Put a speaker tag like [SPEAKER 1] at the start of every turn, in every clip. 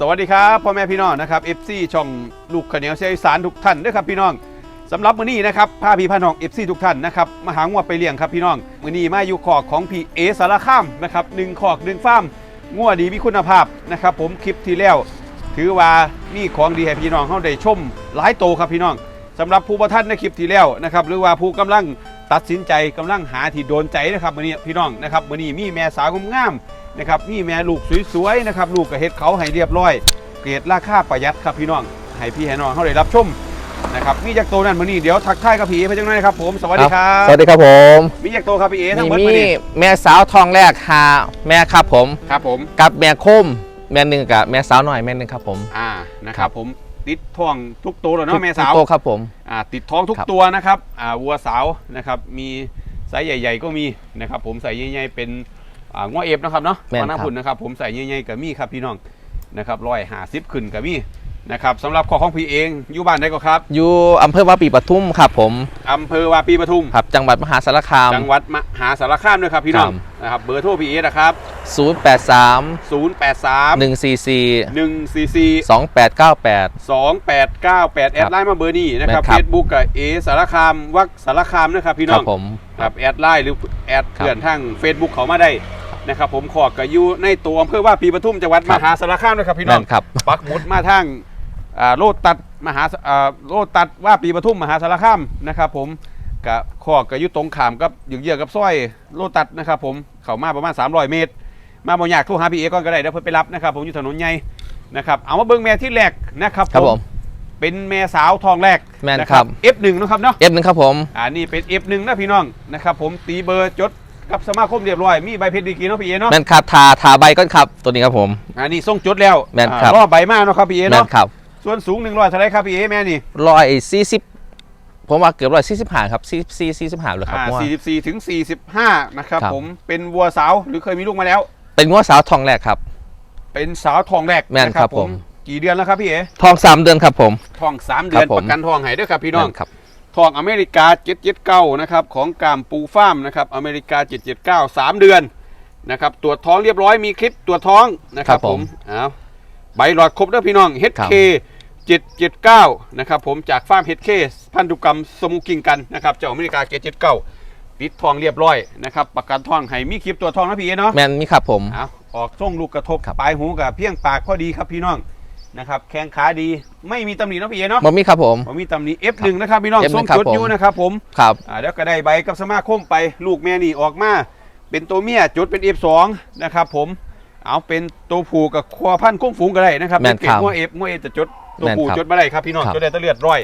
[SPEAKER 1] สวัสดีครับพ่อแม่พี่น้องนะครับ FC ช่องลูกขเหนียวเสียงอีสานทุกท่านด้วยครับพี่น้องสำหรับมื้อนี้นะครับพาพี่พาน้อง FC ทุกท่านนะครับมาหางวไปเลี้ยงครับพี่น้องมื้อนี้มาอยู่ขอกของพี่เอสารคามนะครับหนึ่งขอกหนึ่งฟาร์มงัวดีมีคุณภาพนะครับผมคลิปที่แล้ว ถือว่ามีของดีให้พี่น้องเขาได้ชมหลายโตครับพี่น้องสำหรับผู้ประท่านในคลิปที่แล้วนะครับหรือว่าผู้กำลัง ตัดสินใจกำลังหาที่โดนใจนะครับมื้อนี้พี่น้องนะครับมื้อนี้มีแม่สาวงามๆนะครับมีแม่ลูกสวยๆนะครับลูกกระเฮ็ดเขาให้เรียบร้อย เกรดราคาประหยัดครับพี่น้องให้พี่ให้น้องเขาได้รับชมนะครับมีจากโตนั่นมื้อนี้เดี๋ยวทักทายกับพี่เอไปจังหน่อยครับผมสวัสดีครับ
[SPEAKER 2] สวัสดีครับผม
[SPEAKER 1] มีจากโตครับพี่เอทั้ง
[SPEAKER 2] นี่
[SPEAKER 1] หมด
[SPEAKER 2] มี
[SPEAKER 1] มื้อนี้
[SPEAKER 2] แม่สาวทองแรกหาแม่ครับผม
[SPEAKER 1] ครับผม
[SPEAKER 2] กับแม่คมแม่หนึ่งกับแม่สาวหน่อยแม่หนึ่งครับผม
[SPEAKER 1] อ่านะครับผม ติดท้องทุกโตแล้วเนาะแม่สาว
[SPEAKER 2] โตครับผม
[SPEAKER 1] อ่าติดท้องทุก
[SPEAKER 2] ครับ
[SPEAKER 1] ตัวนะครับอ่าวัวสาวนะครับมีไซส์ใหญ่ ๆ ก็มีนะครับผมใส่ใหญ่ๆเป็นอ่าง้อเอฟนะครับเนาะ
[SPEAKER 2] แม่น
[SPEAKER 1] มาหน้า
[SPEAKER 2] ครับ
[SPEAKER 1] พุ่นนะครับผมใส่ใหญ่ๆกับมีครับพี่น้องนะครับร้อยหาสิบขึ้นกับมี นะครับสำหรับข้อของพี่เองอยู่บ้านได้ก็ครับ
[SPEAKER 2] อยู่อำเภอวาปีปทุมครับผม
[SPEAKER 1] อำเภอวาปีปทุม
[SPEAKER 2] ครับจังหวัดมหาสารคาม
[SPEAKER 1] จังหวัดมหาสารคามด้วยครับพี่น้อง
[SPEAKER 2] ครับ
[SPEAKER 1] นะครับเบอร์โทรพี่เอนะครับ
[SPEAKER 2] 083
[SPEAKER 1] 083
[SPEAKER 2] 144
[SPEAKER 1] 144
[SPEAKER 2] 2898
[SPEAKER 1] 2898 แอดไลน์มาเบอร์นี้นะครับ
[SPEAKER 2] แม่นค
[SPEAKER 1] เฟ
[SPEAKER 2] รับ
[SPEAKER 1] ซบุ๊กกับเอสารคามวักสารคามนะครับพี่
[SPEAKER 2] ค
[SPEAKER 1] น้
[SPEAKER 2] รั
[SPEAKER 1] อง
[SPEAKER 2] บผม
[SPEAKER 1] ครับแอดไลน์หรือแอด
[SPEAKER 2] ครับ
[SPEAKER 1] เพื่อนทาง Facebook เขามาได้นะครับผมขอกกับยูในตัวอำเภอว่าปีปทุมจังหวัด
[SPEAKER 2] ครั
[SPEAKER 1] ม
[SPEAKER 2] บ
[SPEAKER 1] หาสารคามนะครับพี่น้
[SPEAKER 2] นั่
[SPEAKER 1] อง
[SPEAKER 2] นครับ
[SPEAKER 1] ปักหมุดมาทางอ่า โลตัดมหาอ่าโลตัดว่าปีปทุมมหาสารคามนะครับ ผมกับขอกกับยุตรงขามกับหยึงเยือกับสร้อยโลตัดนะครับ ผมเข้ามาประมาณ 300 เมตร มาบ่อยากโทรหาพี่เอก่อนก็ได้เดี๋ยวเพิ่นไปรับนะครับ ผมอยู่ถนนใหญ่นะครับเอามาเบิ่งแม่ที่แรกนะครับ
[SPEAKER 2] ครับผม
[SPEAKER 1] เป็นแม่สาวทองแรก
[SPEAKER 2] แม่น
[SPEAKER 1] นะครับ F1 นะครับเนาะ
[SPEAKER 2] เอฟหนึ่งครับผม
[SPEAKER 1] อ่านี่เป็น F1 นะพี่น้องนะครับ ผมตีเบอร์จดกับสมาคมเรียบร้อยมีใบเพชรดีกรีเนาะพี่เอเนาะ
[SPEAKER 2] แม่นครับทาทาใบก้อนครับตัวนี้ครับผม
[SPEAKER 1] อ่านี่ส่งจดแล้ว
[SPEAKER 2] แม่นครับ
[SPEAKER 1] อ่ารอบใบมากเนาะครับพี่เอ
[SPEAKER 2] แม่
[SPEAKER 1] เนาะ
[SPEAKER 2] นครับ
[SPEAKER 1] ส่วนสูง100เท่าไหรครับพี่เอแม่นี่
[SPEAKER 2] ร้อยสี่สิบผมว่าเกือบร้อยสี่สิบห้าครับสี่สี่สี่สิบห้าเลยครับ
[SPEAKER 1] อ่า
[SPEAKER 2] ว่า
[SPEAKER 1] 44ถึง45นะครับ
[SPEAKER 2] ครับ
[SPEAKER 1] ผมเป็นวัวสาวหรือเคยมีลูกมาแล้ว
[SPEAKER 2] เป็นงัวสาวทองแรกครับ
[SPEAKER 1] เป็นสาวทองแรก
[SPEAKER 2] แม่นครับผม
[SPEAKER 1] กี่เดือนแล้วครับพี่เอ
[SPEAKER 2] ทองสามเดือนครับผม
[SPEAKER 1] ทองสามเดือน
[SPEAKER 2] ครับผม
[SPEAKER 1] ประกันทองให้ด้วยครับพี่น้อง
[SPEAKER 2] แม่ครับ
[SPEAKER 1] ทองอเมริกา779นะครับของกามปูฟาร์มนะครับอเมริกา779 3เดือนนะครับตรวจท้องเรียบร้อยมีคลิปตรวจท้องนะครับ
[SPEAKER 2] ครับ
[SPEAKER 1] ผ
[SPEAKER 2] ผมม
[SPEAKER 1] เอาใบหลอดครบแล้วพี่น้อง
[SPEAKER 2] ครับ
[SPEAKER 1] HK 779 นะครับผมจากฟาร์ม HK พันธุกรรมสมุกิงกันนะครับเจ้าอเมริกา779ติดทองเรียบร้อยนะครับประกันทองให้มีคลิปตัวจทองนะพี่เอเนาะ
[SPEAKER 2] แมนมีครับผม
[SPEAKER 1] เอาออกส่งลูกกระทบ
[SPEAKER 2] ครับ
[SPEAKER 1] ปลายหูกับเพียงปากพอดีครับพี่น้องนะครับแข้งขาดีไม่มีตำหนินะพี่เอเนาะ
[SPEAKER 2] บ่มีครับผม
[SPEAKER 1] ผมมีตำหนิ F1 นะครับพี่น้อง
[SPEAKER 2] F1
[SPEAKER 1] ส่ง
[SPEAKER 2] ครับ
[SPEAKER 1] จุด
[SPEAKER 2] ผม
[SPEAKER 1] อยู่นะครับผม
[SPEAKER 2] ครับ
[SPEAKER 1] อ่าแล้วก็ได้ใบกับสมาคมไปลูกแม่นี่ออกมาเป็นตัวเมียจุดเป็น F2 นะครับผม เอาเป็นตัวผู้กับควพันธุ์คุ้มฝูงก็ได้นะครับ
[SPEAKER 2] แม่น
[SPEAKER 1] เป็
[SPEAKER 2] ครับ
[SPEAKER 1] งัวเอฟงัวเอจะจดตัว
[SPEAKER 2] แม่น
[SPEAKER 1] ผู้
[SPEAKER 2] ครับ
[SPEAKER 1] จดมาได้ครับพี่น้อง
[SPEAKER 2] ครับ
[SPEAKER 1] จดได้แตะเลือดร้อย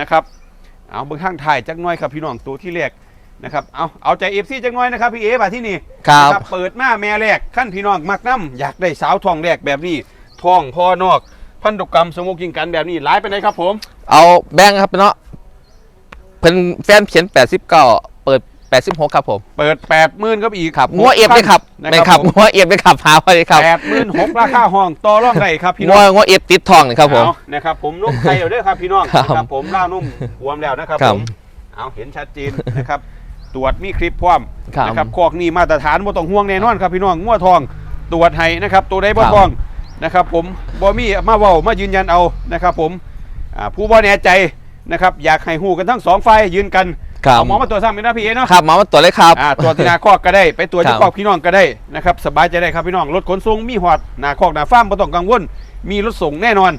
[SPEAKER 1] นะครับ เอาเบื้องข้างถ่ายจักหน้อยครับพี่น้องตัวที่แรกนะครับเอาเอาใจเอฟซีจักหน้อยนะครับพี่เอมาที่นี่
[SPEAKER 2] ครับ
[SPEAKER 1] นะเปิดมาแม่แรกขั้นพี่น้องมักน้ำอยากได้สาวทองแรกแบบนี้ทองพ่อนอก พันธุกรรมสมุกิงกันแบบนี้หลายไปไหนใดครับผม
[SPEAKER 2] เอาแบงค์ครับเนาะเพิ่นแฟนเขียน89เปิด 86 ครับผม
[SPEAKER 1] เปิด8ปดหมื่นก็อีก
[SPEAKER 2] ครับงัวเอฟเลยครับ
[SPEAKER 1] นะ
[SPEAKER 2] แม่น
[SPEAKER 1] ค
[SPEAKER 2] ค
[SPEAKER 1] รั
[SPEAKER 2] รั
[SPEAKER 1] บบผม
[SPEAKER 2] งัวเอฟเลยครับหาไว้เลยครับ
[SPEAKER 1] แปดหมื่นหกราคาห้องต่อรองได้ครับพี่น้
[SPEAKER 2] งั
[SPEAKER 1] อ
[SPEAKER 2] ว
[SPEAKER 1] ง
[SPEAKER 2] งัวเอฟติดทองนี่ครับผม
[SPEAKER 1] เอานะครับผมนุ่มไทยเอาเด้อครับพี่น้อง
[SPEAKER 2] ครับ
[SPEAKER 1] นะครับผมล่าวนุ่มหวมแล้วนะครับ
[SPEAKER 2] ครั
[SPEAKER 1] ผ
[SPEAKER 2] บ
[SPEAKER 1] มเอาเห็นชัดเจนนะครับตรวจมีคลิปพร้อม
[SPEAKER 2] ครับ
[SPEAKER 1] นะครับคอกนี่มาตรฐานบ่ต้องห่วงแน่นอนครับพี่น้องงัวทองตรวจให้นะครับตัวใดบ่
[SPEAKER 2] ครับ
[SPEAKER 1] ทองนะครับผมบ่มีมาเว้ามายืนยันเอานะครับผมอ่าผู้บ่แน่ใจนะครับอยากให้ฮู้กันทั้งสองฝ่ายยืนกัน
[SPEAKER 2] ครับ
[SPEAKER 1] เอาหมอมาตรวจซ้ำเป็นหน้าพี่เอเนาะ
[SPEAKER 2] ครับหมามาตรวจเลยครับ
[SPEAKER 1] อ่าตัวที่นาคอกก็ได้ ไปตัวจที่
[SPEAKER 2] ครับ
[SPEAKER 1] คอกพี่น้องก็ได้นะครับสบายใจได้ครับพี่น้องรถขนส่งมีหอดหนาคอกหนาฟาร์มไม่ต้องกังวล มีรถส่งแน่นอน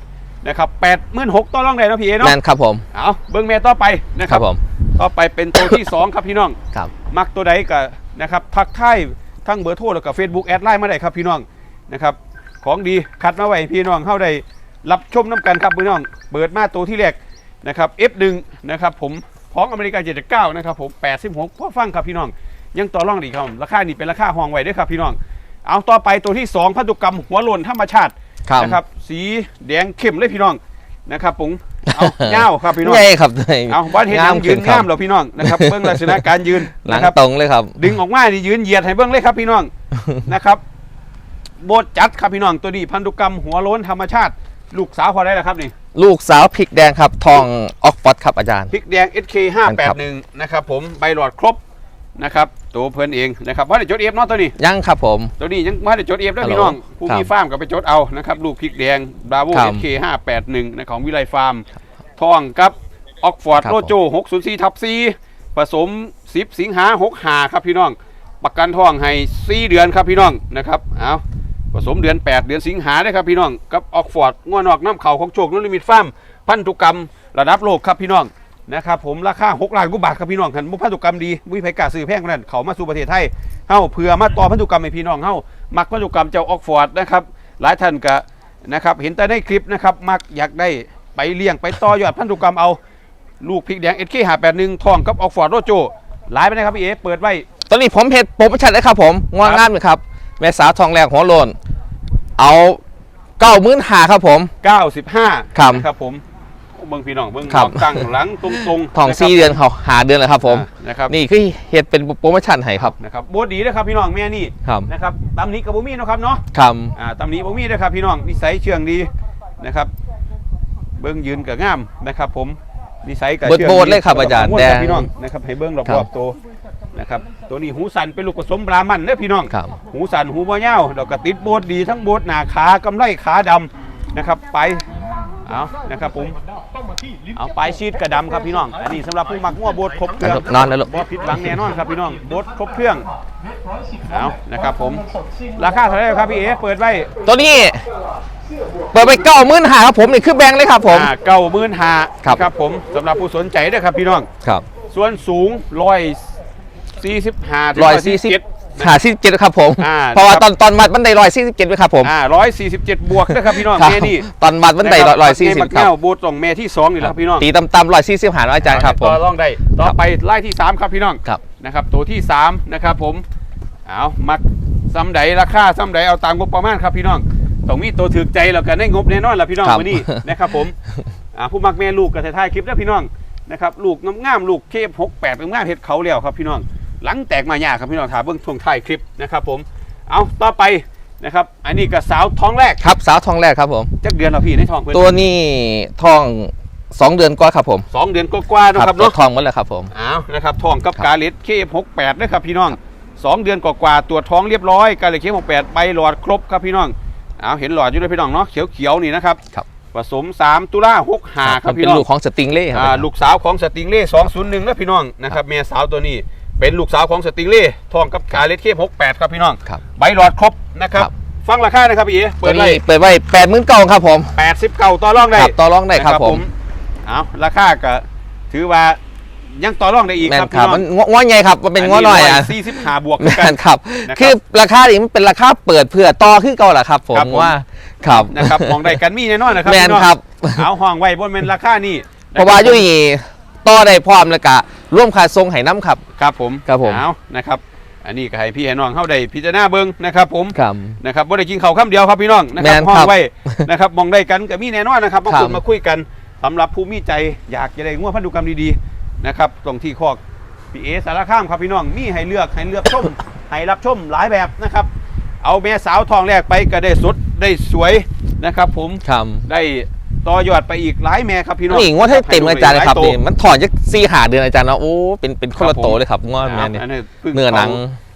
[SPEAKER 1] นะครับแปดหมื่นหกต่อรองได้นะพี่เอเนาะ
[SPEAKER 2] แมนครับผม
[SPEAKER 1] เอาเบิ้งแม่ต่อไปนะค
[SPEAKER 2] ค
[SPEAKER 1] รั
[SPEAKER 2] รั
[SPEAKER 1] บบ
[SPEAKER 2] ผม
[SPEAKER 1] ต่อไปเป็นตัวที่ สองครับพี่น้อง
[SPEAKER 2] ครับ
[SPEAKER 1] มักตัวใดก็นะครับทักทายทั้งเบอร์โทรแล้วก็ Facebook แอดไลน์มาได้ครับพี่น้องนะครับของดีคัดมาไว้ให้พี่น้องเข้าได้รับชมน้ำกันครับพี่น้อง เปิดมาตัวที่แรกนะครับ F1 นะครับผม ของอเมริกา 79 นะครับผม 86พ่อฟังครับพี่น้อง ยังต่อรองดีครับ ราคานี่เป็นราคาห้องไว้ด้วยครับพี่น้อง เอาต่อไปตัวที่ 2พันธุกรรมหัวโลนธรรมชาติ
[SPEAKER 2] ครับ
[SPEAKER 1] นะครับ สีแดงเข้มเลยพี่น้องนะครับผมเอาเง่าครับพี่น้อง
[SPEAKER 2] ใหญ่ครับ
[SPEAKER 1] เอาบ้านเห็นหยังยืน
[SPEAKER 2] ครั
[SPEAKER 1] งา
[SPEAKER 2] บ
[SPEAKER 1] มเหรอพี่น้องนะครับเบื้องลักษณะการยืน
[SPEAKER 2] หลัง
[SPEAKER 1] นะครับ
[SPEAKER 2] ตรงเลยครับ
[SPEAKER 1] ดึงออกมานี่ยืนเหยียดให้เบื้องเลยครับพี่น้องนะครับโบดจัดครับพี่น้องตัวนี้พันธุกรรมหัวโล้นธรรมชาติ ลูกสาวพอได้แล้วครับนี่
[SPEAKER 2] ลูกสาวพริกแดงครับ ทองออกฟอดครับอาจารย์
[SPEAKER 1] พริกแดง SK 581นะครับผมใบหลอดครบนะครับตัวเพิ่นเองนะครับว่าได้จดเอฟเนาะตัวนี้
[SPEAKER 2] ยังครับผม
[SPEAKER 1] ตัวนี้ยังไม่ได้จดเอฟด้วย
[SPEAKER 2] ฮัลโหล
[SPEAKER 1] พี่น้องผู้
[SPEAKER 2] ครับ
[SPEAKER 1] มีฟาร์มก็ไปจดเอานะครับลูกพริกแดงบราโว
[SPEAKER 2] ครั
[SPEAKER 1] เอบเคห้าแปดหนึ่งในของวิไลฟาร์มทองกับออกฟอร์ด
[SPEAKER 2] ครับ
[SPEAKER 1] โลโจหกศูนย์สี่ทับสี่ผสมสิบสิงหาหกหาครับพี่น้อง ประกันทองให้สี่เดือนครับพี่น้องนะครับเอา ผสมเดือน 8 เดือนสิงหาได้ครับพี่น้องกับออกฟอร์ดงวนอกน้ำเขาของโชคนุลิมิตฟาร์มพันธุกรรมระดับโลกครับพี่น้องนะครับผมราคา6ล้านกว่าบาทครับพี่น้องคันบุพันธุกรรมดีบุ้ยไผกาซื้อแพงขนาดนั้นเขามาสู่ประเทศไทยเฮ้าเพื่อมาต่อพันธุกรรมให้พี่น้องเฮ้ามักพันธุกรรมเจ้าออกฟอร์ดนะครับหลายท่านก็นะครับเห็นแต่ในคลิปนะครับมักอยากได้ไปเลี้ยงไปต่อยอดพันธุกรรมเอาลูกพริกแดงเอสเคหาแปดหนึ่งทองกับออกฟอร์ดโรโจหลายไปนะครับพี่เอเปิดไว้
[SPEAKER 2] ตอนนี้ผมเพจโปรโมชั่นเลยครับผมงวงงามเลยครับ แม่สาวทองแรกหัวโลนเอาเก้ามื่นหาครับผม
[SPEAKER 1] 95
[SPEAKER 2] ครับ
[SPEAKER 1] นะครับผมเบิ้งพี่น้องเบิ้ง
[SPEAKER 2] ครับ
[SPEAKER 1] ตั้งหลังตรงๆ
[SPEAKER 2] ทอง
[SPEAKER 1] นะครับ
[SPEAKER 2] สี่เดือนเขาหาเดือนเลยครับผม
[SPEAKER 1] อ่านะครับ
[SPEAKER 2] นี่คือเฮ็ดเป็นโปรโมชั่นให้ครับ
[SPEAKER 1] นะครับโบดดีนะครับพี่น้องแม่นี่
[SPEAKER 2] ครับ
[SPEAKER 1] นะครับตำหนี้กับบุมี่นาะครับเนาะ
[SPEAKER 2] ครับ
[SPEAKER 1] อ่าตำหนี้บุมี่นะครับพี่น้องนิสัยเชื่องดีนะครับ เบิ้งยืนกับงามนะครับ ผมนิสัยกับ
[SPEAKER 2] เบิด
[SPEAKER 1] ชื่อง
[SPEAKER 2] โบดเลยครับอาจารย์
[SPEAKER 1] ม่วน
[SPEAKER 2] แด
[SPEAKER 1] ค
[SPEAKER 2] ง
[SPEAKER 1] บพี่น้องนะครับให้เบิ้งร
[SPEAKER 2] ครั
[SPEAKER 1] อบบๆตัว นะครับตัวนี้หูสันเป็นลูกผสมบรามันเด้อพี่น้อง
[SPEAKER 2] ครับ
[SPEAKER 1] หูสันหูบ่ยาวดอกกระติดโบดดีทั้งโบดหนาขากำไลขาดำนะครับไปเอานะครับผมเอาไปชีดกระดำครับพี่น้อง อันนี้สำหรับผู้มักงัวโบดครบเครื่อง
[SPEAKER 2] นอนแล้วลูก
[SPEAKER 1] บผิดหวังแน่นอนครับพี่น้องโบดครบเครื่องเอานะครับผมราคาเท่าไหร่ครับพี่เอเปิดไว้
[SPEAKER 2] ตัวนี้ เปิดไปเก้ามื่นหาครับผมนี่คือแบงค์เลยครับผม
[SPEAKER 1] เก้าหมื่นห้า
[SPEAKER 2] ครับ
[SPEAKER 1] ครับผมสำหรับผู้สนใจเด้อครับพี่น้อง
[SPEAKER 2] ครับ
[SPEAKER 1] ส่วนสูงร้อย สี่สิบห้า
[SPEAKER 2] ร้อยสี่สิบหาสี่เจ็ดครับผม
[SPEAKER 1] อ่า
[SPEAKER 2] เพราะว่า
[SPEAKER 1] ครับ
[SPEAKER 2] ตอนตอนมัดมันได้ร้อยสี่สิบเจ็ดครับผม
[SPEAKER 1] อ่าร้อยสี่สิบเจ็ดบวกนะครับพี่น้อง
[SPEAKER 2] ครับ
[SPEAKER 1] แม่นี่
[SPEAKER 2] ตอนมัดมันได้ร้อยสี่สิบ
[SPEAKER 1] แม่
[SPEAKER 2] ครั
[SPEAKER 1] แก้
[SPEAKER 2] บ
[SPEAKER 1] วบูตรงแม่ที่สองนี่แหละครับพี่น้อง
[SPEAKER 2] ตีตำๆร้อยสี่สิบหาอาจารย์ครับผม
[SPEAKER 1] ต่อรองได้ต่อไปไล่ที่สามครับพี่น้อง
[SPEAKER 2] ครับ
[SPEAKER 1] นะครับตัวที่สามนะครับผมเอามักซ้ำใดราคาซ้ำใดเอาตามงบประมาณครับพี่น้องต้องมีตัวถือใจแล้วกันได้งบแน่นอนละพี่น้อง
[SPEAKER 2] ครับ
[SPEAKER 1] วันนี้นะครับผมอ่าผู้มักแม่ลูกกับท้ายๆคลิปแล้วพี่น้องนะครับลูกงามๆลูกเคฟหกแปดงามๆเห็ดเขาแล้วครับพี่น้อง หลังแตกมายากครับพี่น้องถามเบื้องช่วงท้ายคลิปนะครับผมเอาต่อไปนะครับอันนี้กับสาวท้องแรก
[SPEAKER 2] ครับสาวทองแรกครับผม
[SPEAKER 1] จักเดือนเราพี่ในท้องเพิ่น
[SPEAKER 2] ตัวนี้ทองสองเดือนกว่าครับผม
[SPEAKER 1] สองเดือนกว่าๆเนาะครับ
[SPEAKER 2] ตัว
[SPEAKER 1] เนาะ
[SPEAKER 2] ทองหมดแล้วครับผม
[SPEAKER 1] อ้าวนะครับทองกับ
[SPEAKER 2] ครับ
[SPEAKER 1] กาเลสเคฟหกแปดนะครับพี่น้องสองเดือนกว่าๆตรวจท้องเรียบร้อยกาเลสเคฟหกแปดใบหลอดครบครับพี่น้องอ้าวเห็นหลอดอยู่ด้วยพี่น้องเนาะเขียวๆนี่นะครับ
[SPEAKER 2] ครับ
[SPEAKER 1] ผสม 3 ตุลา6หาค
[SPEAKER 2] มั
[SPEAKER 1] รับ
[SPEAKER 2] น
[SPEAKER 1] พี่
[SPEAKER 2] เป็น
[SPEAKER 1] น้อง
[SPEAKER 2] ลูกของสติงเล่ครับ
[SPEAKER 1] อ่าลูกสาวของสติงเล่201นะพี่น้องนะครับเมียสาวตัวนี้ เป็นลูกสาวของสติงเล่ทองกับกาเลสเคฟหกแปดครับพี่น้อง
[SPEAKER 2] ครับ
[SPEAKER 1] ใบหลอดครบนะครับ
[SPEAKER 2] ครับ
[SPEAKER 1] ฟังราคานะครับพี่เอ๋
[SPEAKER 2] ตั
[SPEAKER 1] เปิ
[SPEAKER 2] ว
[SPEAKER 1] ดไว้
[SPEAKER 2] นี้เปิดไว้แปดหมื่นเก้าครับผม
[SPEAKER 1] แปดสิบเก้าต่อรองได้
[SPEAKER 2] ครับต่อรองได้ครับผม
[SPEAKER 1] เอาราคาก็ถือว่ายังต่อรองได้อีก
[SPEAKER 2] แม่
[SPEAKER 1] ครับ
[SPEAKER 2] นครับ
[SPEAKER 1] พี่น้อง
[SPEAKER 2] มันง้อใหญ่ครับมันเป็นง้อหน่อยอะ
[SPEAKER 1] สี่สิบห้าบวก
[SPEAKER 2] แม่
[SPEAKER 1] กัน
[SPEAKER 2] นครับ
[SPEAKER 1] นะครับ
[SPEAKER 2] คือราคานี้มันเป็นราคาเปิดเพื่อต่อขึ้นเก่าแหละครับผม
[SPEAKER 1] ครับผม
[SPEAKER 2] ว่าครับ
[SPEAKER 1] นะครับมองได้กันมีแน่นอนนะครับ
[SPEAKER 2] แมน
[SPEAKER 1] พี่อง
[SPEAKER 2] ครับ
[SPEAKER 1] เอาห้องไว้บนเป็นราคานี่
[SPEAKER 2] เพราะว่าอยู่นี่ต่อได้พร้อมแล้วก็ ร่วมค่าทรงให้น้ำครับ
[SPEAKER 1] ครับผม
[SPEAKER 2] ครับผม
[SPEAKER 1] เอานะครับ อันนี้ก็ให้พี่ให้น้องเข้าได้พิจารณาเบิ้งนะครับ ผม
[SPEAKER 2] ครับ
[SPEAKER 1] นะครับบ่ได้กินข้าวคำเดียวครับพี่น้องนะค
[SPEAKER 2] แม่
[SPEAKER 1] รับ
[SPEAKER 2] น
[SPEAKER 1] ห้อ
[SPEAKER 2] ครั
[SPEAKER 1] ง
[SPEAKER 2] บ
[SPEAKER 1] ไว้นะครับมองได้กันก็มีแน่นอนนะครับมา
[SPEAKER 2] ครับ
[SPEAKER 1] คุยมาคุยกันสำหรับผู้มีใจอยากจะได้ง่วพันธุกรรมดีๆนะครับตรงที่คอกพี่เอสารข้ามครับพี่น้องมีให้เลือกให้เลือกชม ให้รับชมหลายแบบนะครับ เอาแม่สาวทองแรกไปก็ได้สดได้สวยนะครับ ผม
[SPEAKER 2] ครับ
[SPEAKER 1] ได้ ต่อยอดไปอีกหลายแม่ครับพี่น้อง
[SPEAKER 2] นี่งวดให้เต็มอาจารย์เลยครับ
[SPEAKER 1] ให้ลูก
[SPEAKER 2] นี่มันถอนจากซีหาเดือนอาจารย์เนาะโอ้เป็นเป็นคนละ
[SPEAKER 1] ครับผม
[SPEAKER 2] โตเลยครับงวด
[SPEAKER 1] ห
[SPEAKER 2] แม่
[SPEAKER 1] ลาย
[SPEAKER 2] เนี่ย
[SPEAKER 1] ตัวอันนี้พิ่ง
[SPEAKER 2] เนื้อหนัง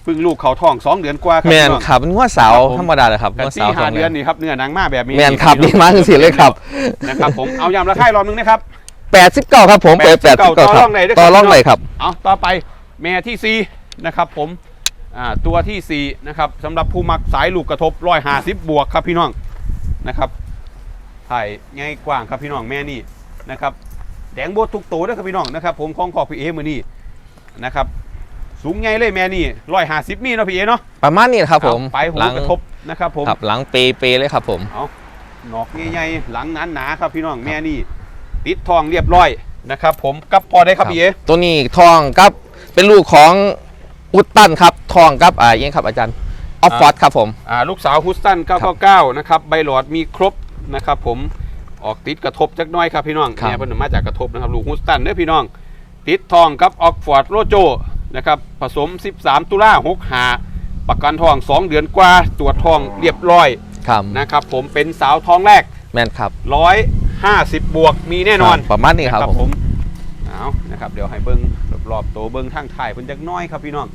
[SPEAKER 1] เพิ่งลูกเขาท้องสองเดือนกว่าครับ
[SPEAKER 2] แมน
[SPEAKER 1] พี่น้อง
[SPEAKER 2] ครับมันงวดเสา
[SPEAKER 1] ครับผม
[SPEAKER 2] ธรรมดาเลยครับง
[SPEAKER 1] กัน
[SPEAKER 2] วด
[SPEAKER 1] สี่
[SPEAKER 2] เสา
[SPEAKER 1] ห้าเดือนนี่ครับเนื้อหนังมาแบบนี้
[SPEAKER 2] แมนครับดีมากคือสิเลยครับ
[SPEAKER 1] นะครับผมเอายำราคาอีกรอบนึงนะครับ
[SPEAKER 2] แปดสิบเก้าครับผมเปิดแปดสิบ
[SPEAKER 1] 89ต่
[SPEAKER 2] เก้า
[SPEAKER 1] อ
[SPEAKER 2] ค
[SPEAKER 1] ร
[SPEAKER 2] รั
[SPEAKER 1] อบงไหนด้วยครับ
[SPEAKER 2] ต่อรองไหนครับ
[SPEAKER 1] เอาต่อไปแม่ที่สี่นะครับผมอ่าตัวที่สี่นะครับสำหรับผู้มักสายลูกกระทบร้อยห้าสิบบวกครับพี่น้องนะครับ ถ่ายง่ายกว้างครับพี่น้องแม่นี่นะครับแดงโบดทุกตัวด้วยครับพี่น้องนะครับผมของขอบพี่เอมือนี่นะครับสูงใหญ่เลยแม่นี่ร้อยห้าสิบมีเนาะพี่เอเนาะ
[SPEAKER 2] ประมาณนี้ครับผม
[SPEAKER 1] เอาไปหู
[SPEAKER 2] หลัง
[SPEAKER 1] กระทบนะครับผม
[SPEAKER 2] ครับหลังเปเปเลยครับผม
[SPEAKER 1] เอาหนอกใหญ่ๆหลังหนาๆครับพี่น้องแม่นี่ติดทองเรียบร้อยนะครับผมกับพอได้ครับพี่เอ
[SPEAKER 2] ตัวนี้ทองครับเป็นลูกของอุตตันครับทองครับอ่ายังครับอาจารย์ออฟฟอร์ดครับผม
[SPEAKER 1] อ่าลูกสาวฮุสตัน999นะครับใบหลอดมีครบ นะครับผมออกติดกระทบจักหน้อยครับพี่น้อง
[SPEAKER 2] ครับ
[SPEAKER 1] เนี่ยเพิ่นมาจากกระทบนะครับลูกฮุสตันเด้อพี่น้อง ติดทองกับออกฟอร์ดโรโจนะครับผสม 13 ตุลา6หาประกันทอง 2 เดือนกว่าตรวจทองเรียบร้อย
[SPEAKER 2] ครับ
[SPEAKER 1] นะครับ ผมเป็นสาวทองแรก
[SPEAKER 2] แมนครับ
[SPEAKER 1] 150 บวกมีแน่นอน
[SPEAKER 2] ครับประมาณนี้ครับผม
[SPEAKER 1] เอานะครับเดี๋ยวให้เบิ้งรอบๆตัวเบิ้งทางถ่ายเพิ่นจักหน้อยครับพี่น้อง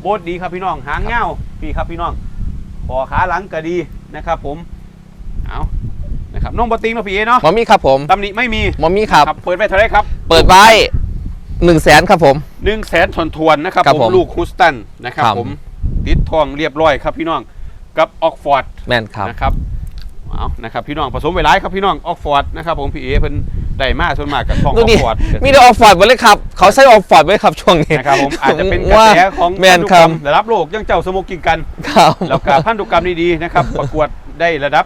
[SPEAKER 1] โบดดีครับพี่น้องหางเงาพี่ครับพี่น้องคอขาหลังก็ดีนะครับ ผมเอา นะครับน้องบอติงเนาะพี่เอเนาะ
[SPEAKER 2] หมอมีครับผม
[SPEAKER 1] ตำหนิไม่มี
[SPEAKER 2] หมอมีครับ
[SPEAKER 1] เปิดไปเท่าไหรครับ
[SPEAKER 2] เปิดไว้หนึ่งแสนครับผม
[SPEAKER 1] หนึ่งแสนทวนทวนๆนะครับ
[SPEAKER 2] ครับ
[SPEAKER 1] ผม
[SPEAKER 2] ผม
[SPEAKER 1] ลูกฮุสตันนะครับ
[SPEAKER 2] ครับ
[SPEAKER 1] ผมติดทองเรียบร้อยครับพี่น้องกับออกฟอร์ด
[SPEAKER 2] แม่นครับ
[SPEAKER 1] นะครับเอานะครับพี่น้องผสมไว้หลายครับพี่น้องออกฟอร์ดนะครับผมพี่เอเพิ่นได้มาส่วนมากกับทองอ
[SPEAKER 2] ดู
[SPEAKER 1] อก
[SPEAKER 2] ดิ
[SPEAKER 1] ฟอร์ด
[SPEAKER 2] มีแต่ออฟฟอร์ดหมดเลยครับเขาใช้ออฟฟอร์ดไว้ครับช่วงนี้
[SPEAKER 1] นะครับผมอาจจะเป็นกระ
[SPEAKER 2] ว่า
[SPEAKER 1] แสของ
[SPEAKER 2] แม่นครับ
[SPEAKER 1] พันธุกรรมระดับโลกยังเจ้าสโมกิงกัน
[SPEAKER 2] ครับ
[SPEAKER 1] แล้วก็พันธุกรรมดีๆนะครับประกวดได้ระดับ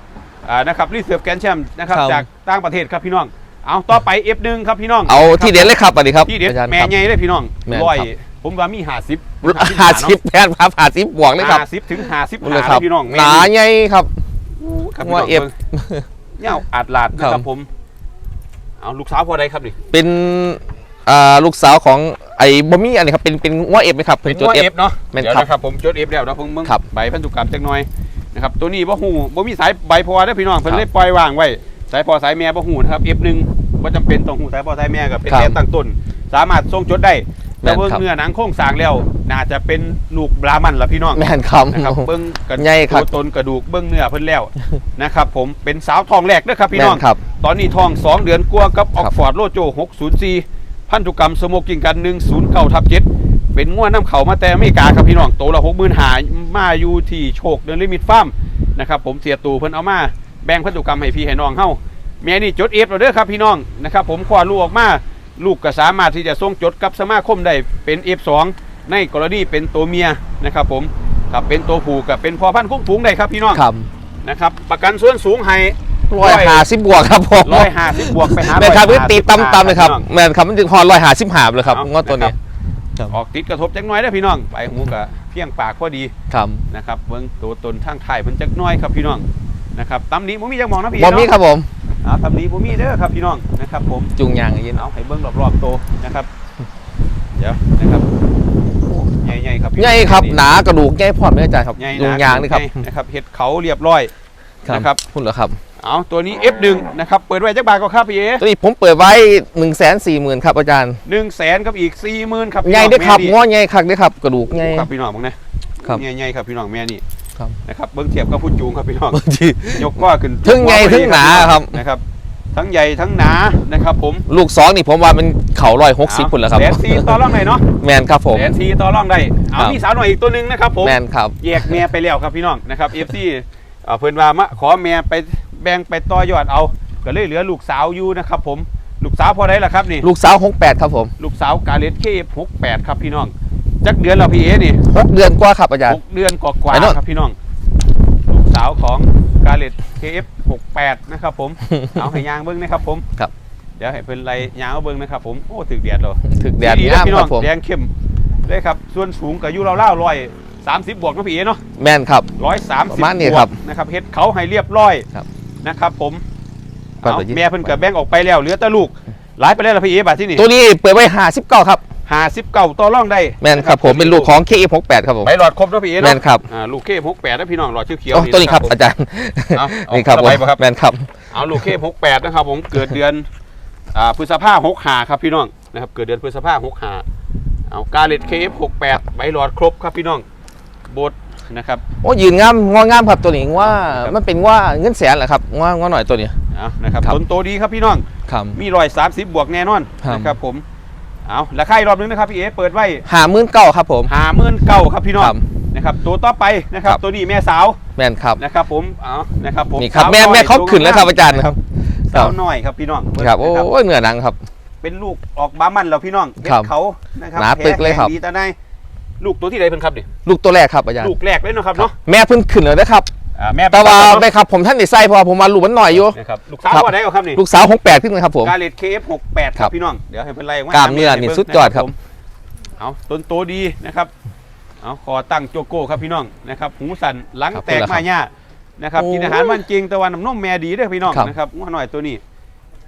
[SPEAKER 1] อ่านะครับรีเสิร์ฟแกนแชมป์นะครับ
[SPEAKER 2] ครับ
[SPEAKER 1] จากต่างประเทศครับพี่น้อง เอาต่อไป F1 ครับพี่น้อง
[SPEAKER 2] เอาที่เด็ดเลยครับสวัสดีครับ
[SPEAKER 1] ที่เด็ด
[SPEAKER 2] อาจารย์
[SPEAKER 1] แม่
[SPEAKER 2] ครับ
[SPEAKER 1] ใหญ่เลยพี่น้อง
[SPEAKER 2] แม่นครับ
[SPEAKER 1] ร้อยผมว่ามีหาสิบ
[SPEAKER 2] หาสิบแพนครับหาสิบบวกเลยครับ
[SPEAKER 1] หาสิบถึงหาสิบ
[SPEAKER 2] เลย
[SPEAKER 1] หา
[SPEAKER 2] ครับ
[SPEAKER 1] พี่น้อง
[SPEAKER 2] หนาใหญ่ครับ
[SPEAKER 1] ครับพี่น้
[SPEAKER 2] ว่า
[SPEAKER 1] อง
[SPEAKER 2] เอฟ
[SPEAKER 1] เนี่ยอัดลาดนะค
[SPEAKER 2] ครั
[SPEAKER 1] รับบผม เอาลูกสาวพอได้ครับนี่
[SPEAKER 2] เป็นอ่าลูกสาวของไอ้บอมี่อันนี้ครับเป็นเป็นว่าเอฟไหมครับ
[SPEAKER 1] เป็น
[SPEAKER 2] จุด
[SPEAKER 1] ว่า
[SPEAKER 2] เอ
[SPEAKER 1] เอ
[SPEAKER 2] ฟ
[SPEAKER 1] ฟเนาะ
[SPEAKER 2] แม่น
[SPEAKER 1] เดี๋ยว
[SPEAKER 2] ครับ
[SPEAKER 1] นะครับผมจดเอฟแล้วนะผมเบิ่ง
[SPEAKER 2] ครับ
[SPEAKER 1] ใบพันธุกรรมจักหน่อย นะครับตัวนี้บ่หูบ่มีสายใบพอได้อพี่น้องเพิ่น
[SPEAKER 2] ครับ
[SPEAKER 1] เลยปล่อยวางไว้สายพอสายแม่บ่หูนะครับ F1 บ่จำเป็นต้องหูสายพอสายแม่ก็เป็น
[SPEAKER 2] ครับ
[SPEAKER 1] แค่ตั้งต้น สามารถส่งจดได้
[SPEAKER 2] แม่
[SPEAKER 1] แต่
[SPEAKER 2] น
[SPEAKER 1] เบิ่ง
[SPEAKER 2] ครับ
[SPEAKER 1] เนื้อหนังโครงสร้างแล้วน่าจะเป็นลูกบรามันล่ะพี่น้อง
[SPEAKER 2] แม่นครับ
[SPEAKER 1] นะครับเบิ่งกระ
[SPEAKER 2] ใหญ่ครับ
[SPEAKER 1] ตัวตนกระดูกเบิ่งเนื้อเพิ่นแล้ว นะครับผมเป็นสาวทองแรกเด้อครับพี่
[SPEAKER 2] แม่
[SPEAKER 1] น้อง
[SPEAKER 2] นครับ
[SPEAKER 1] ตอนนี้ทอง 2 เดือนกว่ากับอ
[SPEAKER 2] ครั
[SPEAKER 1] อบกฟอร์ดโลโจ 604 พันธุกรรมสโมกิงกัน 109ทับ7 เป็นง่วน้ำเขามาแต่อเมริกาครับพี่น้องโตละ60,000หามาอยู่ที่โชคเดินลิมิตฟาร์มนะครับผมเสียตูเพิ่นเอามาแบ่งพันธุกรรมให้พี่ให้น้องเฮาแม่นี่จดเอฟเราเด้อครับพี่น้องนะครับผมคว้าลูกออกมาลูกก็สามารถที่จะส่งจดกับสมาคมได้เป็น F2 ในกรณีเป็นตัวเมียนะครับผมครับเป็นตัวผู้กับเป็นพอพันธุ์คุ้งฝูงได้ครับพี่น้อง
[SPEAKER 2] ครับ
[SPEAKER 1] นะครับ ประกันส่วนสูงให้
[SPEAKER 2] ร้อยหาสิบบวกครับผม
[SPEAKER 1] ร้อยห้าสิบบวกไปหา
[SPEAKER 2] แม่นครับ
[SPEAKER 1] 150
[SPEAKER 2] ตีตำตำเลยครับ
[SPEAKER 1] พี่น้อง
[SPEAKER 2] แม่นครับมันถึงพอร้อยหาสิบหาเลยครับ
[SPEAKER 1] เอา
[SPEAKER 2] งวดตัวนี้
[SPEAKER 1] นะ ครับ ออกติดกระทบจักหน้อยได้อพี่น้องไปหูกะเพียงปากพอดี
[SPEAKER 2] ครับ
[SPEAKER 1] นะครับเบิ้งตัวตนทางไทายเพิ่นจักหน้อยครับพี่น้องนะครับตำหนี้บ่มีจักหมองนะพี่
[SPEAKER 2] บอมี่
[SPEAKER 1] เนาะ
[SPEAKER 2] ครับผม
[SPEAKER 1] อ่าตำหนี้บ่มีเด้อครับพี่น้องนะครับผม
[SPEAKER 2] จุงยางอย่างนี้เนาะ
[SPEAKER 1] เอาให้เบิ้งรอบๆโตวนะครับ เดี๋ยวนะครับโอ้ใหญ่ๆครับพี่
[SPEAKER 2] ใหญ่ครับหนากระดูกใหญ่พร้อมเลยอาจารย์ครับ
[SPEAKER 1] ใหญ่
[SPEAKER 2] จุงยางนี่ครับ
[SPEAKER 1] ใหญ่นะครับเห็ดเขาเรียบร้อย นะครับ
[SPEAKER 2] พูดเหรอครับ
[SPEAKER 1] เอาตัวนี้ F1 นะครับ เปิดไว้จักบาทก็ครับพี่เอ
[SPEAKER 2] ตัวนี้ผมเปิดไว้1นึ่งแสนสี่หมื่นครับอาจารย์
[SPEAKER 1] หนึ่งแสนกับอีกสี่หมื่นครับพี่
[SPEAKER 2] ใหญ่
[SPEAKER 1] น้อง
[SPEAKER 2] ด้วยครับ
[SPEAKER 1] แม่นี่
[SPEAKER 2] ง้อใหญ่คักด้วยครับกระดูกใหญ่
[SPEAKER 1] ครับพี่น้องมึงนะครับใหญ่ๆครับพี่น้องแม่นี่
[SPEAKER 2] ครับ
[SPEAKER 1] นะครับเบิ้งเทียบกับผู้จูงครับพี่น้อง
[SPEAKER 2] บางที
[SPEAKER 1] ยกก็ขึ้น
[SPEAKER 2] ทั้งใหญ่ทั้งหนาครับ
[SPEAKER 1] นะครับ ทั้งใหญ่ทั้งหนานะครับ ผม
[SPEAKER 2] ลูกสองนี่ผมว่ามันเข่าร้อยหกสิบคนแล้วครับ
[SPEAKER 1] แสนซีต่อร่องได้เนาะ
[SPEAKER 2] แมนครับผม
[SPEAKER 1] แสนซีต่อร่องได้เอา
[SPEAKER 2] ครับ
[SPEAKER 1] มีสาวหน่อยอีกตัวหนึ่งนะครับผม
[SPEAKER 2] แมนครับ
[SPEAKER 1] แยกเมียไปแล้วครับพี่น้องนะครับเอฟซีเพิ่นว่ามาขอเมียไป แบ่งไปต่อยอดเอา ก็เลยเหลือลูกสาวอยู่นะครับผมลูกสาวพอได้ละครับนี่
[SPEAKER 2] ลูกสาวหกแปดครับผม
[SPEAKER 1] ลูกสาวกาเลสเคฟหกแปดครับพี่น้อง จักเดือนแล้วพี่เอนี่
[SPEAKER 2] หกเดือนกว่าครับอาจาร
[SPEAKER 1] ห
[SPEAKER 2] ย์
[SPEAKER 1] กเดือนกว่า
[SPEAKER 2] ไอ้โน่น
[SPEAKER 1] ๆครับพี่น้อง ลูกสาวของกาเลต KF68 นะครับผม เอาให้ยางเบิ้งนะครับผม
[SPEAKER 2] ครับ
[SPEAKER 1] เดี๋ยวให้เพิ่นไล่ยางเอาเบิ้งนะครับผมโอ้ถึกแดดเลย
[SPEAKER 2] ถึกแดด
[SPEAKER 1] ดี
[SPEAKER 2] งาม
[SPEAKER 1] ๆพี่
[SPEAKER 2] ค
[SPEAKER 1] น้อ
[SPEAKER 2] รั
[SPEAKER 1] ง
[SPEAKER 2] บผม
[SPEAKER 1] แดงเข้มเลยครับ ส่วนสูงกับยูเราเล่าร้อยสามสิบบวกนะพี่เอเนาะ
[SPEAKER 2] แมนครับ
[SPEAKER 1] ร้อยสาม
[SPEAKER 2] ป
[SPEAKER 1] สิบ
[SPEAKER 2] ระมาณนี้
[SPEAKER 1] บว
[SPEAKER 2] ครั
[SPEAKER 1] ก
[SPEAKER 2] บ
[SPEAKER 1] นะครับเฮ็ดเขาให้เรียบร้อย
[SPEAKER 2] ครับ
[SPEAKER 1] นะครับผม
[SPEAKER 2] ครับ
[SPEAKER 1] เอา
[SPEAKER 2] เดี๋ยว
[SPEAKER 1] แม่เพิ่นกับแบ่งออกไปแล้วเหลือแต่ลูกหลายไปแล้วล่ะพี่เอบาทที่นี่
[SPEAKER 2] ตัวนี้เปิดไว้ห้าสิบเก้าครับ
[SPEAKER 1] หาสิบเก้าต่อร่องได้
[SPEAKER 2] แมนครับผมเป็นลูกของ KF หกแปดครับผม
[SPEAKER 1] ใบหลอดครบนะพี่เอ
[SPEAKER 2] แม
[SPEAKER 1] เนาะ
[SPEAKER 2] นครับ
[SPEAKER 1] อ่าลูกเคหกแปดนะพี่น้องหลอดเขียว
[SPEAKER 2] โอ้
[SPEAKER 1] ๆ
[SPEAKER 2] ตัวนี้ครับ
[SPEAKER 1] ผม
[SPEAKER 2] อาจารย์
[SPEAKER 1] เอาเอา
[SPEAKER 2] นี่ครับ
[SPEAKER 1] เอา
[SPEAKER 2] ผม
[SPEAKER 1] ไปบ่ครับ
[SPEAKER 2] แมนครับ
[SPEAKER 1] เอาลูกเคหกแปดนะครับผมเกิดเดือนอ่าพฤษภาหกหาครับพี่น้องนะครับเกิดเดือนพฤษภาหกหาเอากาเลตเคฟหกแปดใบหลอดครบครับพี่น้องโบด นะครับ
[SPEAKER 2] โอ้ยืนงามงองามครับตัวนี้ว่า
[SPEAKER 1] ครับ
[SPEAKER 2] มันเป็นว่าเงินแสนเหรอครับงองอหน่อยตัวนี้
[SPEAKER 1] เอานะครับ
[SPEAKER 2] ครับ
[SPEAKER 1] ต้นโตดีครับพี่น้อง
[SPEAKER 2] ครับ
[SPEAKER 1] มีรอยสามสิบบวกแน่นอน
[SPEAKER 2] ครับ
[SPEAKER 1] นะครับผม เอาราคาอีกรอบนึงนะครับพี่เอเปิดไว้
[SPEAKER 2] หาหมื่นเก้าครับผม
[SPEAKER 1] หาหมื่นเก้าครับพี่น้อง
[SPEAKER 2] ครับ
[SPEAKER 1] นะครับ ตัวต่อไปนะครับ
[SPEAKER 2] ครับ
[SPEAKER 1] ตัวนี้แม่สาว
[SPEAKER 2] แมนครับ
[SPEAKER 1] นะครับ ผม เอานะครับผม
[SPEAKER 2] นี่ครับ
[SPEAKER 1] สาว
[SPEAKER 2] แม่
[SPEAKER 1] น้อย
[SPEAKER 2] แม่เขา
[SPEAKER 1] ตัว
[SPEAKER 2] ขึ้นแล้วครับ
[SPEAKER 1] งม
[SPEAKER 2] อาจารย์ครับ
[SPEAKER 1] สาวน้อยครับพี่น้อง
[SPEAKER 2] ครับโอ้
[SPEAKER 1] นะ
[SPEAKER 2] ยเหนือหนังครับ
[SPEAKER 1] เป็นลูกออกบามันแล้วพี่น้องเฮ็ด
[SPEAKER 2] ครับ
[SPEAKER 1] เขานะครับ
[SPEAKER 2] หนาตึกเลยครับ
[SPEAKER 1] แข็งดีแต่ใน ลูกตัวที่ใดเพิ่นครับนี่
[SPEAKER 2] ลูกตัวแรกครับอาจารย์
[SPEAKER 1] ลูกแรกเลยเนาะครับ
[SPEAKER 2] ครับ
[SPEAKER 1] เนาะ
[SPEAKER 2] แม่เพิ่งขึ้นเลยนะครับ
[SPEAKER 1] อ่าแม่
[SPEAKER 2] แต่ว่า
[SPEAKER 1] เป็น
[SPEAKER 2] แม่ครับผมท่านได้ใส่เพราะว่าผมมาลูกมันหน่อยอยู่
[SPEAKER 1] นะครับลูกสาว
[SPEAKER 2] ครับ
[SPEAKER 1] ว่าได้ก็ครับนี่
[SPEAKER 2] ลูกสาวหกแปดขึ้นนะครับผม
[SPEAKER 1] กาเลต KF68 ค
[SPEAKER 2] ครั
[SPEAKER 1] รับบพี่น้องเดี๋ยวให้เพิ่นไล่
[SPEAKER 2] กล้ามเนื้อนี่สุดยอดครับ
[SPEAKER 1] เอาต้นโตดีนะครับเอาคอตั้งโจโก้ครับพี่น้องนะครับหูสั่นหลัง
[SPEAKER 2] ครับ
[SPEAKER 1] แตก
[SPEAKER 2] ขอบคุณครับ
[SPEAKER 1] มาญ่านะครับ
[SPEAKER 2] โอ้
[SPEAKER 1] กินอาหารมันจริงแต่ว่าน้ำนมแม่ดีเด้อพี่น้อง
[SPEAKER 2] ครับ
[SPEAKER 1] นะครับงัวหน่อยตัวนี้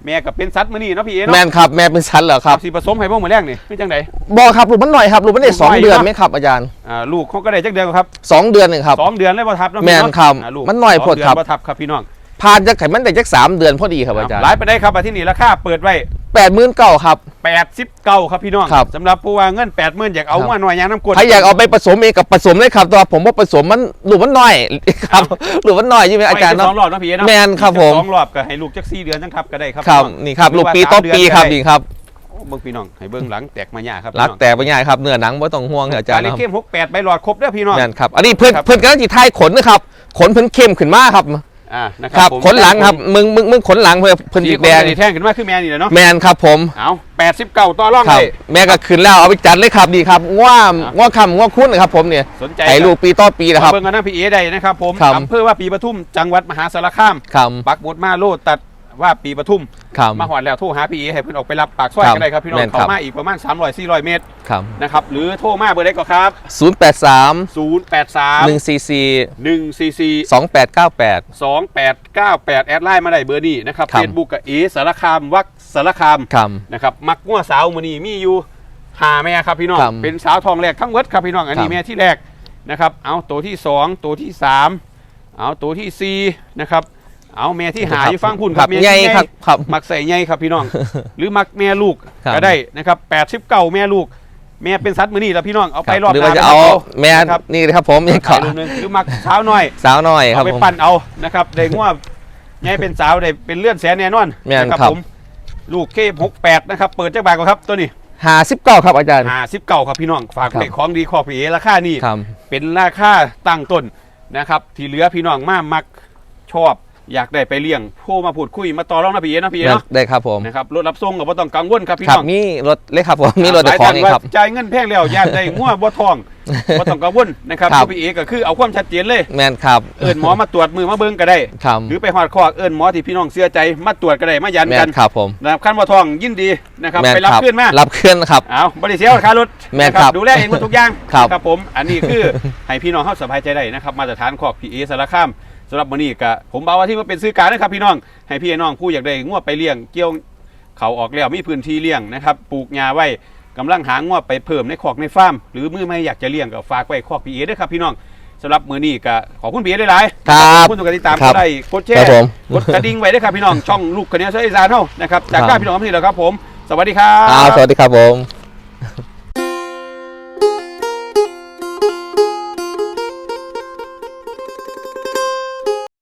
[SPEAKER 1] แม่กับเป็นสัตว์มื้อนี้เนาะพี่เอ
[SPEAKER 2] แม
[SPEAKER 1] เนาะ
[SPEAKER 2] นครับแม่เป็นชั้นเหรอครับ
[SPEAKER 1] สิผสมให้บ่มื้อแรกนี่คือจังได
[SPEAKER 2] บอกครับลูกมันหน่อยครับลูกมันได้สอง
[SPEAKER 1] ลูกน้อย
[SPEAKER 2] เดือน
[SPEAKER 1] เนอะ
[SPEAKER 2] ไหมครับอาจารย์
[SPEAKER 1] อ่าลูกเขาก็ได้จักเดือนครับ
[SPEAKER 2] สองเดือนหนึ่งครับ
[SPEAKER 1] สองเดือนเลยบ่ทับเนาะ
[SPEAKER 2] แม่น
[SPEAKER 1] พี่เนาะ
[SPEAKER 2] ครับ
[SPEAKER 1] อ่าลูก
[SPEAKER 2] มันน้อย
[SPEAKER 1] สง
[SPEAKER 2] โพด
[SPEAKER 1] เดื
[SPEAKER 2] ครับ
[SPEAKER 1] บ่ทับครับพี่น้อง
[SPEAKER 2] พผ่านจะไขมันแต่จักสามเดือนพอดีครับอาจารย์
[SPEAKER 1] หลายไปได้ครับมาที่นี่ราคาเปิดไว้
[SPEAKER 2] แปดหมื่นเก้าครับ
[SPEAKER 1] 80เก้าครับพี่น้อง
[SPEAKER 2] ครับ
[SPEAKER 1] สำหรับผู้ว่าเงิน8 0,000อยากเอา
[SPEAKER 2] ครับ
[SPEAKER 1] ว่าหน่วยยางน้ำกรด
[SPEAKER 2] ถ้าอยากเอาไปผสมเองกับผสมเลยครับแต่ว่าผมว่าผสมมันหรือมันน้อยครับหรือมันน้อยใช่ไหมอาจารย์
[SPEAKER 1] ไปส
[SPEAKER 2] เนาะ
[SPEAKER 1] องรอบเนาะพี่เนาะ
[SPEAKER 2] แม่นครับผม
[SPEAKER 1] สองรอบก็ให้ลูกจักสี่เดือนจังครับก็ได้ครับ
[SPEAKER 2] ครับ
[SPEAKER 1] พี่อง
[SPEAKER 2] นี่ครับ
[SPEAKER 1] หรือ
[SPEAKER 2] ลูก
[SPEAKER 1] ว่า
[SPEAKER 2] ปีต้น
[SPEAKER 1] สามเดือน
[SPEAKER 2] ปีครับ
[SPEAKER 1] ก็ได้
[SPEAKER 2] นี่ครับ
[SPEAKER 1] โอ้เบิ่งพี่น้องให้เบิ่งหลังแตกมาหยาครับ
[SPEAKER 2] รัก
[SPEAKER 1] พี่น้อง
[SPEAKER 2] แต่ไปง่ายครับเนื้อหนังไม่ต้องห่วงครับอาจารย์
[SPEAKER 1] เล
[SPEAKER 2] เนาะ
[SPEAKER 1] เข้ม68ใบหลอดครบเด้อพี่น้อง
[SPEAKER 2] แม่นครับ อันนี้เพื่อน
[SPEAKER 1] ครับ
[SPEAKER 2] เพื่อนกำลังจีไทยขนนะครับ ขนเพิ่นเข้มขึ้นมากครับ
[SPEAKER 1] อ่านะค
[SPEAKER 2] ค
[SPEAKER 1] รั
[SPEAKER 2] รั
[SPEAKER 1] บบผม
[SPEAKER 2] ขนหลังครับมึงมึงมึงขนหลังเพื่อเพิ่น
[SPEAKER 1] สี
[SPEAKER 2] จี
[SPEAKER 1] ข
[SPEAKER 2] แด
[SPEAKER 1] น
[SPEAKER 2] ง
[SPEAKER 1] สีแท่งขึ้นมาคือแม่นี่แหละเนาะ
[SPEAKER 2] แมนครับผม
[SPEAKER 1] เอา89ต่อรอง
[SPEAKER 2] ครั
[SPEAKER 1] เล
[SPEAKER 2] บ
[SPEAKER 1] ย
[SPEAKER 2] แม่ก็ขึ้นแล้วเอาไปจัดเลยครับดีครับง่วงง่วงคำง่วงคุ้นนะครับผมเนี่ย
[SPEAKER 1] สนใจ
[SPEAKER 2] ไอ้ลูกปีต่อปีนะครับ
[SPEAKER 1] เบิ่งกันนะพี่เอได้นะครับผม
[SPEAKER 2] ครับ
[SPEAKER 1] อำเภอว่าปีปทุมจังหวัดมหาสารคาม
[SPEAKER 2] ครับ
[SPEAKER 1] ปักหมุดมาโลดตัด ว่าปีปทุม
[SPEAKER 2] ครับ
[SPEAKER 1] มาหอดแล้วโทรหาพี่เอให้เพิ่นออกไปรับปากซอย
[SPEAKER 2] ครับ
[SPEAKER 1] กันได้ครับพี่น้อ
[SPEAKER 2] แม่
[SPEAKER 1] ง
[SPEAKER 2] นครับ
[SPEAKER 1] เขามาอีกประมาณ 300 400 เมตร
[SPEAKER 2] ครับ
[SPEAKER 1] นะครับหรือโทรมาเบอร์ใดก็ครับ
[SPEAKER 2] ศูนย์แปดสามห
[SPEAKER 1] 083
[SPEAKER 2] นึ่งสี่สี่
[SPEAKER 1] 144
[SPEAKER 2] สองแปดเก้าแปด
[SPEAKER 1] 2898 แอดไลน์มาได้เบอร์นี้นะครับ
[SPEAKER 2] ครับ
[SPEAKER 1] เฟซบุ๊กกับเอสารคามวักสารคาม
[SPEAKER 2] ครับ
[SPEAKER 1] นะครับมักงัวสาวมือนี้มีอยู่หาแม่ครับพี่น้อง
[SPEAKER 2] ครับ
[SPEAKER 1] เป็นสาวทองแรกทั้งเวิร์ดครับพี่น้องอันนี้
[SPEAKER 2] ครับ
[SPEAKER 1] แม่ที่แรกนะครับเอาตัวที่2ตัวที่3เอาตัวที่4นะครับ เอาแม่ที่หาอยู่ฟังพุ่นครับ
[SPEAKER 2] ใหญ่
[SPEAKER 1] แม่ที่
[SPEAKER 2] ครับครับ
[SPEAKER 1] มักใส่ใหญ่ครับพี่น้อง หรือมักแม่ลูก
[SPEAKER 2] ครับ
[SPEAKER 1] ก็ได้นะครับ89แม่ลูก แม่เป็นสัตว์มือนี้แล้วพี่น้องเอาไปรอบ
[SPEAKER 2] หรือ
[SPEAKER 1] หน้า
[SPEAKER 2] ว่าจะเอา
[SPEAKER 1] ไป
[SPEAKER 2] แม่
[SPEAKER 1] นะครับ
[SPEAKER 2] นี่นะครับผมยัง
[SPEAKER 1] ขา
[SPEAKER 2] ขาย
[SPEAKER 1] ลูกหนึงหรือมักเช้าวน้อย
[SPEAKER 2] สาวน้อยครั
[SPEAKER 1] เอา
[SPEAKER 2] บ
[SPEAKER 1] ไป
[SPEAKER 2] ผม
[SPEAKER 1] ปั่นเอานะครับได้ง่วใหญ่เป็นสาวได้เป็นเลื่อนแสนแน่นอน
[SPEAKER 2] แม่น
[SPEAKER 1] นะครับผมลูกเคหกแปดนะครับ เปิดเจ้าบาทก่อนครับตัวนี้
[SPEAKER 2] หาสิบเก้าครับอาจารย์
[SPEAKER 1] หาสิบเก่าครับพี่น้องฝาก
[SPEAKER 2] ครับ
[SPEAKER 1] เด็กของดีขอผีราคานี่
[SPEAKER 2] ครับ
[SPEAKER 1] เป็นราคาตั้งต้นนะครับ ที่เหลือพี่น้องมามักชอบ อยากได้ไปเลี้ยงโทรมาพูดคุยมาต่อรองนะพี่เอนะพี่เอเนาะ
[SPEAKER 2] ได้ครับผม
[SPEAKER 1] นะครับรถรับส่งก็บ่ต้องกังวลครับพี่
[SPEAKER 2] ครับ
[SPEAKER 1] น้อง
[SPEAKER 2] มีรถเล็กครับผมมีรถแต่ของ
[SPEAKER 1] หลาย
[SPEAKER 2] นี่
[SPEAKER 1] ท่าน
[SPEAKER 2] ครับ
[SPEAKER 1] ว่าจ่ายเงินแพงแล้วอยากได้งัวบ่ทอง บ่ต้องกังวลนะครับ
[SPEAKER 2] ครับ
[SPEAKER 1] พี่เอก็คือเอาความชัดเจนเลย
[SPEAKER 2] แมนครับ
[SPEAKER 1] เอิ้นหมอมาตรวจมือมาเบิ่งก็ได้
[SPEAKER 2] ครับ
[SPEAKER 1] หรือไปหอดคอกเอิ้นหมอที่พี่น้องเชื่อใจมาตรวจก็ได้มายัน
[SPEAKER 2] แม
[SPEAKER 1] กันน
[SPEAKER 2] ครับผม
[SPEAKER 1] นะครับขั้นว่าทองยินดีนะครับ
[SPEAKER 2] แมน
[SPEAKER 1] ไปรับ
[SPEAKER 2] ครับ
[SPEAKER 1] ขึ้นมา
[SPEAKER 2] รับขึ้นครับ
[SPEAKER 1] เอาบริเสียค่ารถ
[SPEAKER 2] แม่น
[SPEAKER 1] นะครับดูแลเองหมดทุกอย่าง
[SPEAKER 2] ครับ
[SPEAKER 1] ผมอันนี้คือ ให้พี่น้องเขาสบายใจได้นะครับมาตรฐานขอบพีเอสารคามสำหรับมื้อนี้ก็ผมบอกว่าที่มาเป็นซื้อการนะครับ พี่น้องให้พี่น้องผู้อยากได้งวไปเลี้ยงเกี่ยวเขาออกแล้วมีพื้นที่เลี้ยงนะครับปลูกหญ้าไว้ กำลังหางวไปเพิ่มในคอกในฟาร์มหรือมือไม่อยากจะเลี้ยงก็ฝากไว้คอกพีเอด้วยครับพี่น้องสำหรับมื้อนี้ก็ขอบคุณพีเอได้หลายๆ
[SPEAKER 2] ครับ
[SPEAKER 1] ขอบคุณทุกการติดตาม
[SPEAKER 2] ครับ
[SPEAKER 1] ก็ได้กดแช
[SPEAKER 2] ครับ
[SPEAKER 1] ร์
[SPEAKER 2] ผม
[SPEAKER 1] กดกระดิ่งไว้ด้วยครับพี่น้องช่องลูกคะแนนเซอร์อีสานเฮานะครับจาก
[SPEAKER 2] ครับ
[SPEAKER 1] การพี่น้องที่แล้วครับผม สวัสดีครั
[SPEAKER 2] อ้าว
[SPEAKER 1] บ
[SPEAKER 2] สวัสดีครับผม